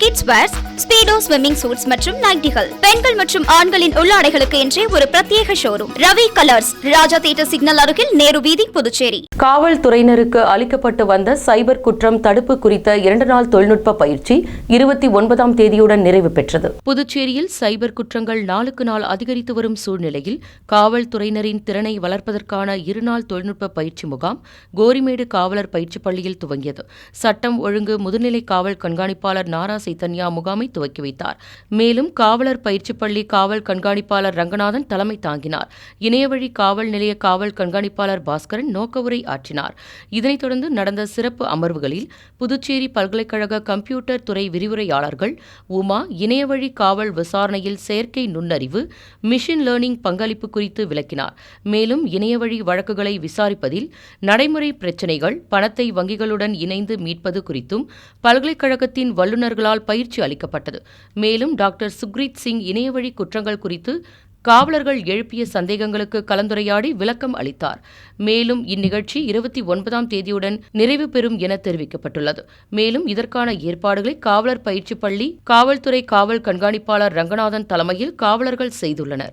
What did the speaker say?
kids wears Speedo swimming suits மற்றும் நைட்டிகள் பெண்கள் மற்றும் ஆண்களின் உள்ளாடைகளுக்கு என்றே ஒரு பிரத்யேக showroom Ravi colours Raja theatre signal அருகில் நேரு வீதி புதுச்சேரி. காவல்துறையினருக்கு அளிக்கப்பட்டு வந்த சைபர் குற்றம் தடுப்பு குறித்த இரண்டு நாள் தொழில்நுட்ப பயிற்சி இருபத்தி ஒன்பதாம் தேதியுடன் நிறைவு பெற்றது. புதுச்சேரியில் சைபர் குற்றங்கள் நாளுக்கு நாள் அதிகரித்து வரும் சூழ்நிலையில் காவல்துறையினரின் திறனை வளர்ப்பதற்கான இருநாள் தொழில்நுட்ப பயிற்சி முகாம் கோரிமேடு காவலர் பயிற்சி பள்ளியில் துவங்கியது. சட்டம் ஒழுங்கு முதுநிலை காவல் கண்காணிப்பாளர் நாரா சைத்தன்யா முகாமை துவக்கி வைத்தார். மேலும் காவலர் பயிற்சி பள்ளி காவல் கண்காணிப்பாளர் ரங்கநாதன் தலைமை தாங்கினார். இணையவழி காவல் நிலைய காவல் கண்காணிப்பாளர் பாஸ்கரன் நோக்க உரை ஆற்றினார். இதனைத் தொடர்ந்து நடந்த சிறப்பு அமர்வுகளில் புதுச்சேரி பல்கலைக்கழக கம்ப்யூட்டர் துறை விரிவுரையாளர்கள் உமா இணையவழி காவல் விசாரணையில் செயற்கை நுண்ணறிவு மிஷின் லேர்னிங் பங்களிப்பு குறித்து விளக்கினார். மேலும் இணையவழி வழக்குகளை விசாரிப்பதில் நடைமுறை பிரச்சினைகள் பணத்தை வங்கிகளுடன் இணைந்து மீட்பது குறித்தும் பல்கலைக்கழகத்தின் வல்லுநர்களால் பயிற்சி அளிக்கப்பட்டது. மேலும் டாக்டர் சுக்ரீத் சிங் இணையவழி குற்றங்கள் குறித்து காவலர்கள் எழுப்பிய சந்தேகங்களுக்கு கலந்துரையாடி விளக்கம் அளித்தார். மேலும் இந்நிகழ்ச்சி இருபத்தி ஒன்பதாம் தேதியுடன் நிறைவு பெறும் என தெரிவிக்கப்பட்டுள்ளது. மேலும் இதற்கான ஏற்பாடுகளை காவலர் பயிற்சி பள்ளி காவல்துறை காவல் கண்காணிப்பாளர் ரங்கநாதன் தலைமையில் காவலர்கள் செய்துள்ளனர்.